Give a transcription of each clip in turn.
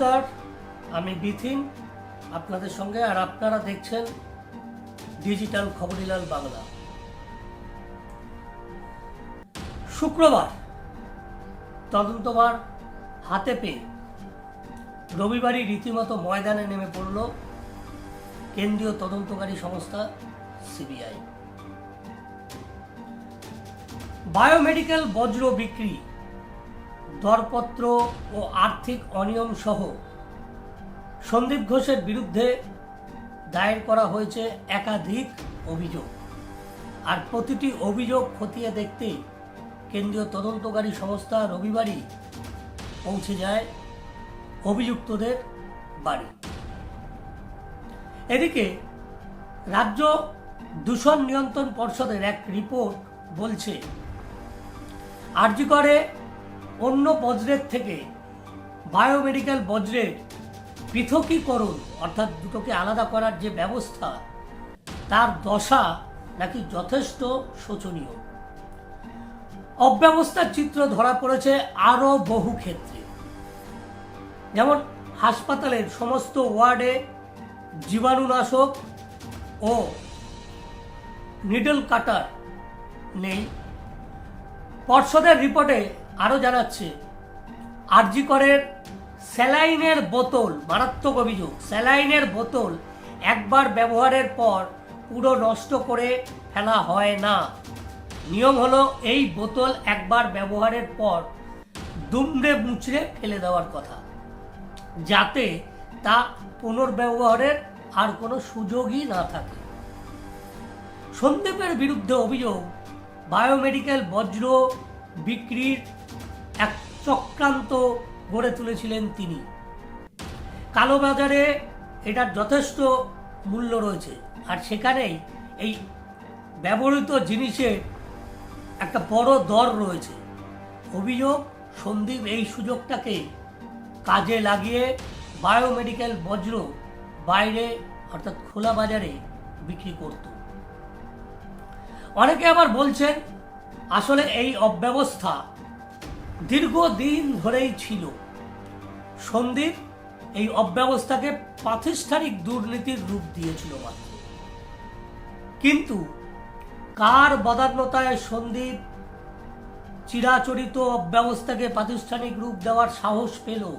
নমস্কার আমি বিথিন আপনাদের সঙ্গে আর আপনারা দেখছেন ডিজিটাল খবরিলাল বাংলা। শুক্রবার, তদন্তবার হাতে পেয়ে রবিবারই রীতিমতো ময়দানে নেমে পড়ল কেন্দ্রীয় তদন্তকারী সংস্থা সিবিআই। বায়োমেডিক্যাল বজ্র বিক্রি দরপত্র ও আর্থিক অনিয়ম সহ সন্দীপ ঘোষের বিরুদ্ধে দায়ের করা হয়েছে একাধিক অভিযোগ। আর প্রতিটি অভিযোগ খতিয়ে দেখতে কেন্দ্রীয় তদন্তকারী সংস্থা রবিবারই পৌঁছে যায় অভিযুক্তদের বাড়ি। এদিকে রাজ্য দূষণ নিয়ন্ত্রণ পর্ষদের এক রিপোর্ট বলছে আরজিকরে অন্য বজ্রের থেকে বায়োমেডিক্যাল বজ্রের পৃথকীকরণ, অর্থাৎ দুটোকে আলাদা করার যে ব্যবস্থা, তার দশা নাকি যথেষ্ট শোচনীয়। অব্যবস্থার চিত্র ধরা পড়েছে আরও বহু ক্ষেত্রে। যেমন হাসপাতালের সমস্ত ওয়ার্ডে জীবাণুনাশক ও নিডল কাটার নেই। পর্ষদের রিপোর্টে আরও জানাচ্ছে আরজি করের স্যালাইনের বোতল, মারাত্মক অভিযোগ, স্যালাইনের বোতল একবার ব্যবহারের পর পুরো নষ্ট করে ফেলা হয় না। নিয়ম হলো এই বোতল একবার ব্যবহারের পর দুমড়ে মুচড়ে ফেলে দেওয়ার কথা, যাতে তা পুনর্ব্যবহারের আর কোনো সুযোগই না থাকে। সন্দীপের বিরুদ্ধে অভিযোগ, বায়োমেডিক্যাল বজ্র বিক্রির চক্রান্ত গড়ে তুলেছিলেন তিনি। কালোবাজারে এটার যথেষ্ট মূল্য রয়েছে। আর সেখানেই এই ব্যবহৃত জিনিসের একটা বড় দর রয়েছে। অভিযোগ, সন্দীপ এই সুযোগটাকে কাজে লাগিয়ে বায়োমেডিক্যাল বজ্র বাইরে, অর্থাৎ খোলা বাজারে বিক্রি করত। অনেকে আবার বলছেন, আসলে এই অব্যবস্থা দীর্ঘদিন ধরেই ছিল। সন্দীপ এই অব্যবস্থাকে প্রাতিষ্ঠানিক দুর্নীতির রূপ দিয়েছিল মাত্র। কিন্তু কার বদান্যতায় সন্দীপ চিরাচরিত অব্যবস্থাকে প্রাতিষ্ঠানিক রূপ দেওয়ার সাহস পেল?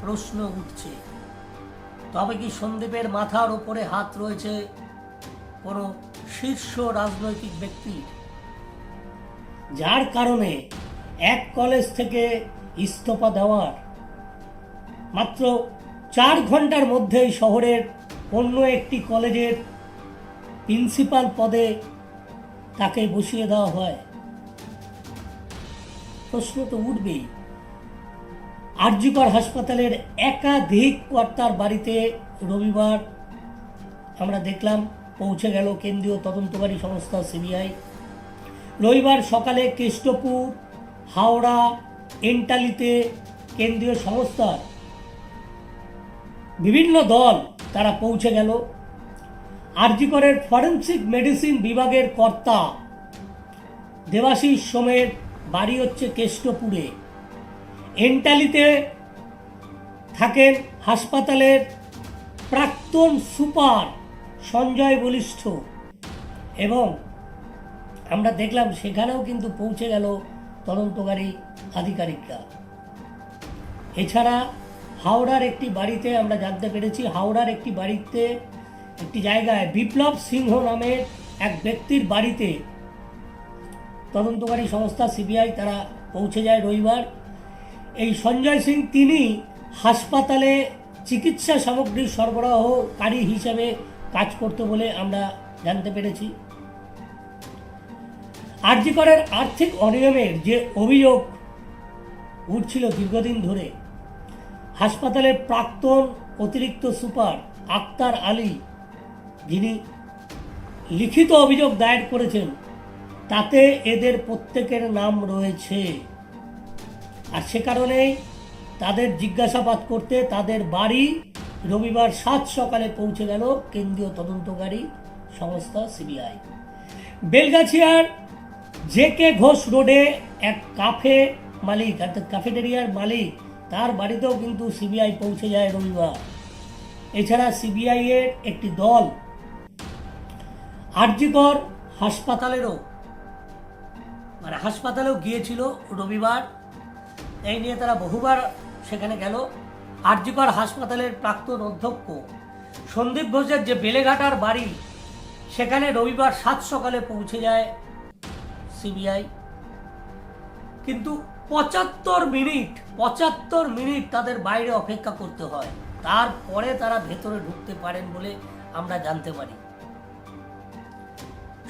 প্রশ্ন উঠছে। তবে কি সন্দীপের মাথার ওপরে হাত রয়েছে কোনো শীর্ষ রাজনৈতিক ব্যক্তির? যার কারণে এক কলেজ থেকে ইস্তফা দেওয়ার। মাত্র চার ঘণ্টার মধ্যেই শহরের অন্য একটি কলেজের প্রিন্সিপাল পদে তাকে বসিয়ে দেওয়া হয়। প্রশ্ন তো উঠবেই। আরজিকর হাসপাতালের একাধিক কর্তার বাড়িতে রবিবার আমরা দেখলাম, পৌঁছে গেল কেন্দ্রীয় তদন্তকারী সংস্থা সিবিআই। রবিবার সকালে কেষ্টপুর হাওড়া এন্টালিতে কেন্দ্রীয় সংস্থার বিভিন্ন দল তারা পৌঁছে গেল। আরজিকরের ফরেন্সিক মেডিসিন বিভাগের কর্তা দেবাশিস সোমের বাড়ি হচ্ছে কেষ্টপুরে। এন্টালিতে থাকেন হাসপাতালের প্রাক্তন সুপার সঞ্জয় বলিষ্ঠ। এবং আমরা দেখলাম সেখানেও কিন্তু পৌঁছে গেল তদন্তকারী আধিকারিকরা। এছাড়া হাওড়ার একটি বাড়িতে আমরা জানতে পেরেছি, হাওড়ার একটি বাড়িতে, একটি জায়গায় বিপ্লব সিংহ নামের এক ব্যক্তির বাড়িতে তদন্তকারী সংস্থা সিবিআই তারা পৌঁছে যায় রবিবার। এই সঞ্জয় সিং তিনি হাসপাতালে চিকিৎসা সামগ্রী সরবরাহকারী হিসেবে কাজ করতে বলে আমরা জানতে পেরেছি। আরজিকরের আর্থিক অনিয়মের যে অভিযোগ উঠছিল দীর্ঘদিন ধরে, হাসপাতালের প্রাক্তন অতিরিক্ত সুপার আক্তার আলী, যিনি লিখিত অভিযোগ দায়ের করেছেন, তাতে এদের প্রত্যেকের নাম রয়েছে। আর সে কারণেই তাদের জিজ্ঞাসাবাদ করতে তাদের বাড়ি রবিবার সাত সকালে পৌঁছে গেল কেন্দ্রীয় তদন্তকারী সংস্থা সিবিআই। বেলগাছিয়ার জে কে ঘোষ রোডে এক কাফে মালিক, অর্থাৎ ক্যাফেটেরিয়ার মালিক, তার বাড়িতেও কিন্তু সিবিআই পৌঁছে যায় রবিবার। এছাড়া সিবিআই এর একটি দল আরজিকর হাসপাতালেরও মানে হাসপাতালেও গিয়েছিল রবিবার। এই নিয়ে তারা বহুবার সেখানে গেল। আরজিকর হাসপাতালের প্রাক্তন অধ্যক্ষ সন্দীপ ঘোষের যে বেলেঘাটার বাড়ি, সেখানে রবিবার সাত সকালে পৌঁছে যায় সিবিআই। কিন্তু পঁচাত্তর মিনিট পঁচাত্তর মিনিট তাদের বাইরে অপেক্ষা করতে হয়। তারপরে তারা ভেতরে ঢুকতে পারেন বলে আমরা জানতে পারি।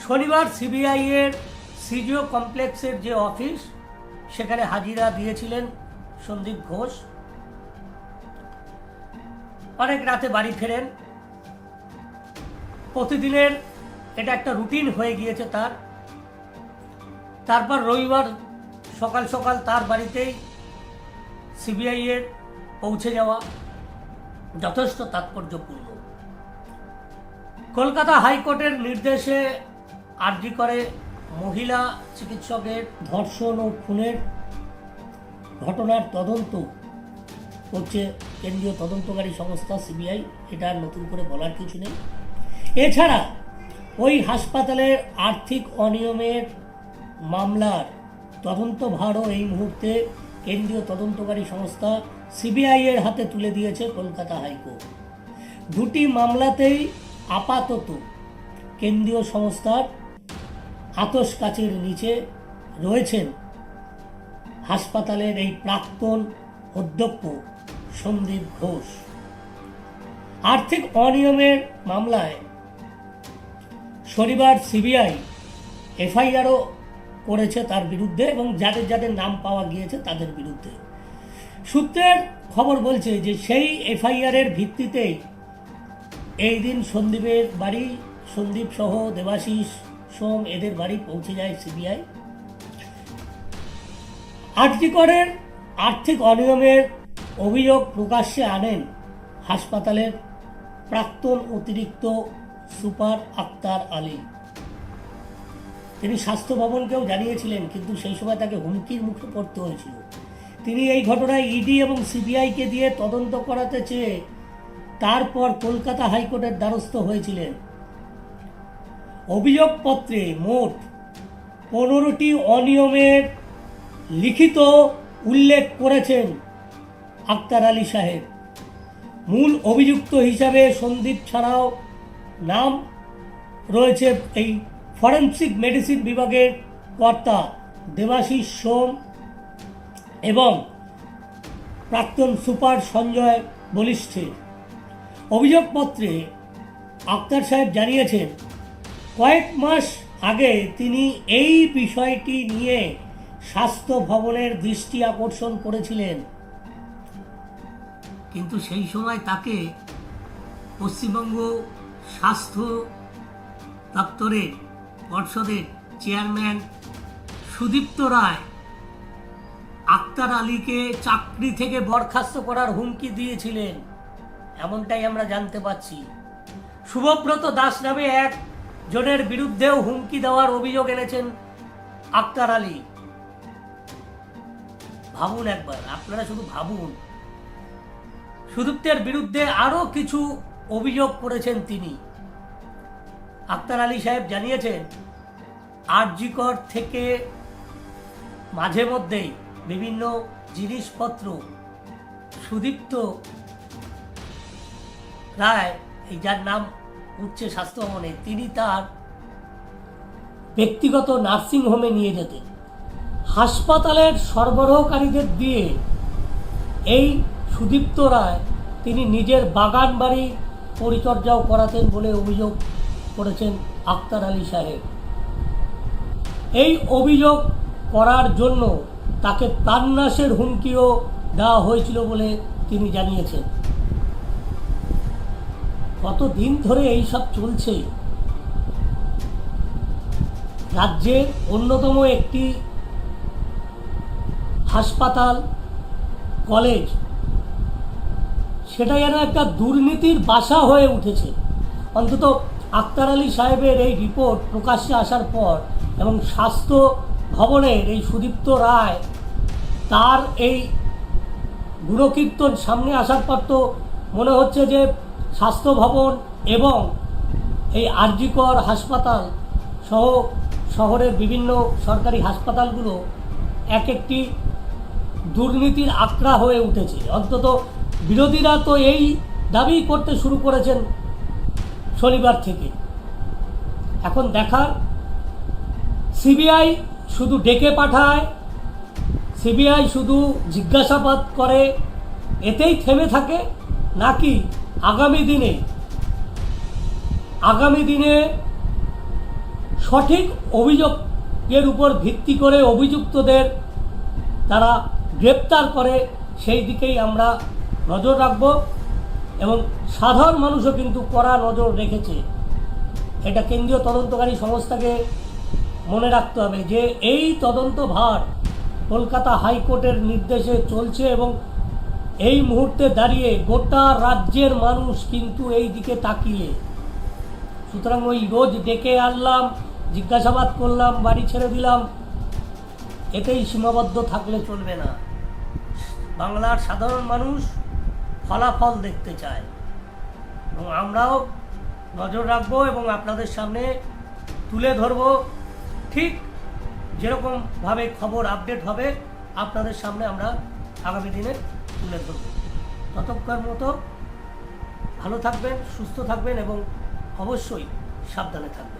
শনিবার সিবিআই এর সিজিও কমপ্লেক্সের যে অফিস, সেখানে হাজিরা দিয়েছিলেন সন্দীপ ঘোষ। অনেক রাতে বাড়ি ফেরেন। প্রতিদিনের এটা একটা রুটিন হয়ে গিয়েছে তার। তারপর রবিবার সকাল সকাল তার বাড়িতেই সিবিআই এর পৌঁছে যাওয়া যথেষ্ট তাৎপর্যপূর্ণ। কলকাতা হাইকোর্টের নির্দেশে আর্জি করে মহিলা চিকিৎসকের ধর্ষণ ও খুনের ঘটনার তদন্ত করছে কেন্দ্রীয় তদন্তকারী সংস্থা সিবিআই এটা নতুন করে বলার কিছু নেই। এছাড়া ওই হাসপাতালের আর্থিক অনিয়মের মামলার তদন্তভারও এই মুহূর্তে কেন্দ্রীয় তদন্তকারী সংস্থা সিবিআই এর হাতে তুলে দিয়েছে কলকাতা হাইকোর্ট। দুটি মামলাতেই আপাতত কেন্দ্রীয় সংস্থার আতস কাচের নিচে রয়েছেন হাসপাতালের এই প্রাক্তন অধ্যক্ষ সন্দীপ ঘোষ। আর্থিক অনিয়মের মামলায় শনিবার সিবিআই, এফআইআরও করেছে তার বিরুদ্ধে এবং যাদের যাদের নাম পাওয়া গিয়েছে তাদের বিরুদ্ধে। সূত্রের খবর বলছে যে সেই এফআইআরের ভিত্তিতেই এই দিন সন্দীপের বাড়ি, সন্দীপ সহ দেবাশিস সোম এদের বাড়ি পৌঁছে যায় সিবিআই। আর্টিকরের আর্থিক অনিয়মের অভিযোগ প্রকাশ্যে আনেন হাসপাতালের প্রাক্তন অতিরিক্ত সুপার আক্তার আলী। তিনি স্বাস্থ্য ভবনকেও জানিয়েছিলেন, কিন্তু সেই সময় তাকে হুমকির মুখে পড়তে হয়েছিল। তিনি এই ঘটনায় ইডি এবং সিবিআইকে দিয়ে তদন্ত করাতে চেয়ে তারপর কলকাতা হাইকোর্টের দ্বারস্থ হয়েছিলেন। অভিযোগপত্রে মোট পনেরোটি অনিয়মের লিখিত উল্লেখ করেছেন আক্তার আলী সাহেব। মূল অভিযুক্ত হিসাবে সন্দীপ ছাড়াও নাম রয়েছে এই ফরেন্সিক মেডিসিন বিভাগের কর্তা দেবাশিস সোম এবং প্রাক্তন সুপার সঞ্জয় বলিষ্ঠে। অভিযোগপত্রে আক্তার সাহেব জানিয়েছেন, কয়েক মাস আগে তিনি এই বিষয়টি নিয়ে স্বাস্থ্য ভবনের দৃষ্টি আকর্ষণ করেছিলেন। কিন্তু সেই সময় তাকে পশ্চিমবঙ্গ স্বাস্থ্য দপ্তরের পর্ষদের চেয়ারম্যান সুদীপ্ত রায় আক্তার আলীকে চাকরি থেকে বরখাস্ত করার হুমকি দিয়েছিলেন। এমনটাই আমরা জানতে পাচ্ছি। শুভব্রত দাস নামে এক জনের বিরুদ্ধেও হুমকি দেওয়ার অভিযোগ এনেছেন আক্তার আলী। ভাবুন একবার, আপনারা শুধু ভাবুন। সুদীপ্তের বিরুদ্ধে আরও কিছু অভিযোগ করেছেন তিনি। আক্তার আলী সাহেব জানিয়েছেন, আরজিকর থেকে মাঝে মধ্যেই বিভিন্ন জিনিসপত্র সুদীপ্ত রায়, এই যার নাম উচ্চ স্বাস্থ্য ভবনে, তিনি তার ব্যক্তিগত নার্সিং হোমে নিয়ে যেতেন। হাসপাতালের সরবরাহকারীদের দিয়ে এই সুদীপ্ত রায় তিনি নিজের বাগান বাড়ি পরিচর্যাও করাতেন বলে অভিযোগ করেছেন আক্তার আলী সাহেব। এই অভিযোগ করার জন্য তাকে প্রাণনাশের হুমকিও দেওয়া হয়েছিল বলে তিনি জানিয়েছেন। কতদিন ধরে এই সব চলছে? রাজ্যের অন্যতম একটি হাসপাতাল, কলেজ, সেটা যেন একটা দুর্নীতির বাসা হয়ে উঠেছে। অন্তত আক্তার আলী সাহেবের এই রিপোর্ট প্রকাশ্যে আসার পর এবং স্বাস্থ্য ভবনের এই সুদীপ্ত রায়, তার এই গুণকীর্তন সামনে আসার পর তো মনে হচ্ছে যে স্বাস্থ্য ভবন এবং এই আরজিকর হাসপাতাল সহ শহরের বিভিন্ন সরকারি হাসপাতালগুলো এক একটি দুর্নীতির আঁকড়া হয়ে উঠেছে। অন্তত বিরোধীরা তো এই দাবি করতে শুরু করেছেন শনিবার থেকে। এখন দেখার, সিবিআই শুধু ডেকে পাঠায়, সিবিআই শুধু জিজ্ঞাসাবাদ করে, এতেই থেমে থাকে নাকি আগামী দিনে আগামী দিনে সঠিক অভিযোগের উপর ভিত্তি করে অভিযুক্তদের তারা গ্রেপ্তার করে, সেই দিকেই আমরা নজর রাখব। এবং সাধারণ মানুষও কিন্তু কড়া নজর রেখেছে। এটা কেন্দ্রীয় তদন্তকারী সংস্থাকে মনে রাখতে হবে যে এই তদন্ত ভার কলকাতা হাইকোর্টের নির্দেশে চলছে এবং এই মুহূর্তে দাঁড়িয়ে গোটা রাজ্যের মানুষ কিন্তু এই দিকে তাকিয়ে। সুতরাং ওই রোজ ডেকে আনলাম, জিজ্ঞাসাবাদ করলাম, বাড়ি ছেড়ে দিলাম, এতেই সীমাবদ্ধ থাকলে চলবে না। বাংলার সাধারণ মানুষ ফলাফল দেখতে চায়। এবং আমরাও নজর রাখব এবং আপনাদের সামনে তুলে ধরবো। ঠিক যেরকমভাবে খবর আপডেট হবে, আপনাদের সামনে আমরা আগামী দিনে তুলে ধরব। ততক্ষণ মতো ভালো থাকবেন, সুস্থ থাকবেন এবং অবশ্যই সাবধানে থাকবেন।